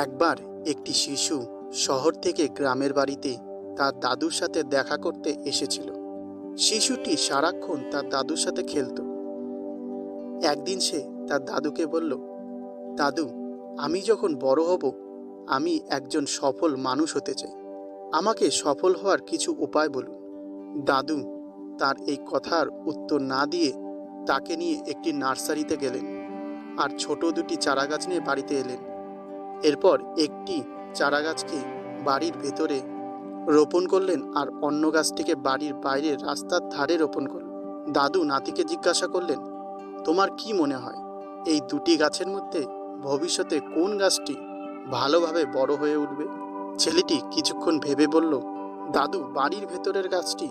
একবার একটি শিশু শহর থেকে গ্রামের বাড়িতে তার দাদুর সাথে দেখা করতে এসেছিল। শিশুটি সারাক্ষণ তার দাদুর সাথে খেলতো। একদিন সে তার দাদুকে বলল, দাদু, আমি যখন বড় হব, আমি একজন সফল মানুষ হতে চাই। আমাকে সফল হওয়ার কিছু উপায় বলুন। দাদু, তার এই কথার উত্তর না দিয়ে তাকে নিয়ে একটি নার্সারিতে গেলেন। আর ছোট দুটি চারাগাছ নিয়ে বাড়িতে এলেন। এরপর একটি চারাগাছকে বাড়ির ভেতরে রোপণ করলেন আর অন্য গাছটিকে বাড়ির বাইরে রাস্তার ধারে রোপণ করলেন দাদু নাতিকে জিজ্ঞাসা করলেন, তোমার কি মনে হয়, এই দুটি গাছের মধ্যে ভবিষ্যতে কোন গাছটি ভালোভাবে বড় হয়ে উঠবে? ছেলেটি কিছুক্ষণ ভেবে বলল, দাদু, বাড়ির ভেতরের গাছটি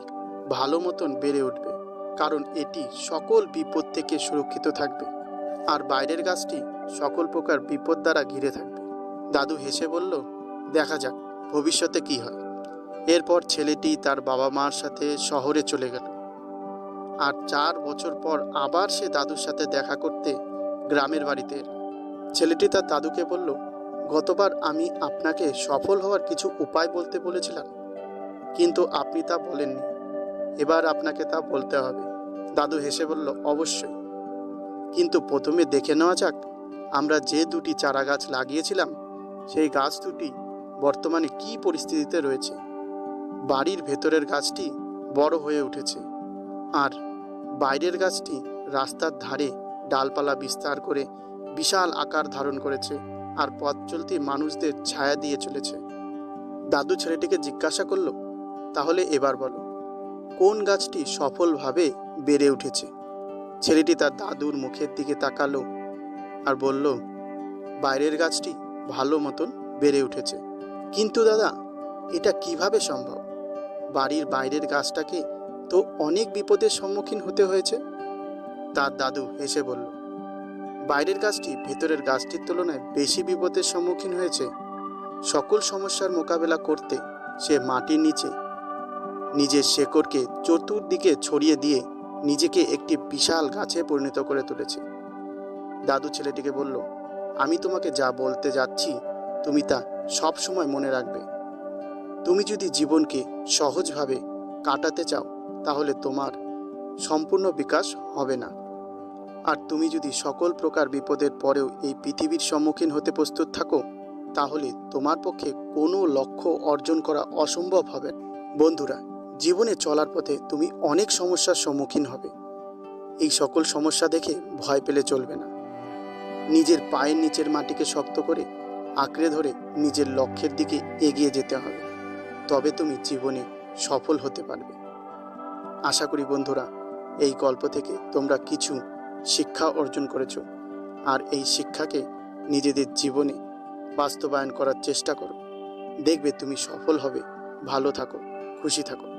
ভালো মতন বেড়ে উঠবে, কারণ এটি সকল বিপদ থেকে সুরক্ষিত থাকবে, আর বাইরের গাছটি সকল প্রকার বিপদ দ্বারা ঘিরে থাকবে। দাদু হেসে বলল, দেখা যাক, ভবিষ্যতে কি হয়। এরপর ছেলেটি তার বাবা মার সাথে শহরে চলে গেল। আর চার বছর পর আবার সে দাদুর সাথে দেখা করতে গ্রামের বাড়িতে ছেলেটি তার দাদুকে বলল, গতবার আমি আপনাকে সফল হওয়ার কিছু উপায় বলতে বলেছিলাম, কিন্তু আপনি তা বলেননি। এবার আপনাকে তা বলতে হবে। দাদু হেসে বলল, অবশ্যই। কিন্তু প্রথমে দেখে নেওয়া যাক, আমরা যে দুটি চারা গাছ লাগিয়েছিলাম সেই গাছ দুটি বর্তমানে কি পরিস্থিতিতে রয়েছে? বাড়ির ভেতরের গাছটি বড় হয়ে উঠেছে আর বাইরের গাছটি রাস্তার ধারে ডালপালা বিস্তার করে বিশাল আকার ধারণ করেছে আর পথ চলতি মানুষদের ছায়া দিয়ে চলেছে। দাদু ছেলেটিকে জিজ্ঞাসা করল, তাহলে এবার বলো, কোন গাছটি সফলভাবে বেড়ে উঠেছে? ছেলেটি তার দাদুর মুখের দিকে তাকালো আর বলল, বাইরের গাছটি ভালো মতন বেড়ে উঠেছে। কিন্তু দাদা, এটা কীভাবে সম্ভব? বাড়ির বাইরের গাছটাকে তো অনেক বিপদের সম্মুখীন হতে হয়েছে। তার দাদু হেসে বলল, বাইরের গাছটি ভেতরের গাছটির তুলনায় বেশি বিপদের সম্মুখীন হয়েছে। সকল সমস্যার মোকাবেলা করতে সে মাটির নিচে নিজের শেকড়কে চতুর্দিকে ছড়িয়ে দিয়ে নিজেকে একটি বিশাল গাছে পরিণত করে তুলেছে। দাদু ছেলেটিকে বলল আমি তোমাকে যা বলতে যাচ্ছি, তুমি তা সব সময় মনে রাখবে। তুমি যদি জীবনকে সহজভাবে কাটাতে চাও, তাহলে তোমার সম্পূর্ণ বিকাশ হবে না। আর তুমি যদি সকল প্রকার বিপদের পরেও এই পৃথিবীর সম্মুখীন হতে প্রস্তুত থাকো, তাহলে তোমার পক্ষে কোনো লক্ষ্য অর্জন করা অসম্ভব হবে। বন্ধুরা, জীবনে চলার পথে তুমি অনেক সমস্যার সম্মুখীন হবে। এই সকল সমস্যা দেখে ভয় পেলে চলবে না। নিজের পায়ের নিচের মাটিকে শক্ত করে আঁকড়ে ধরে নিজের লক্ষ্যের দিকে এগিয়ে যেতে হবে। তবে তুমি জীবনে সফল হতে পারবে। আশা করি বন্ধুরা, এই গল্প থেকে তোমরা কিছু শিক্ষা অর্জন করেছ। আর এই শিক্ষাকে নিজেদের জীবনে বাস্তবায়ন করার চেষ্টা করো। দেখবে তুমি সফল হবে, ভালো থাকো, খুশি থাকো।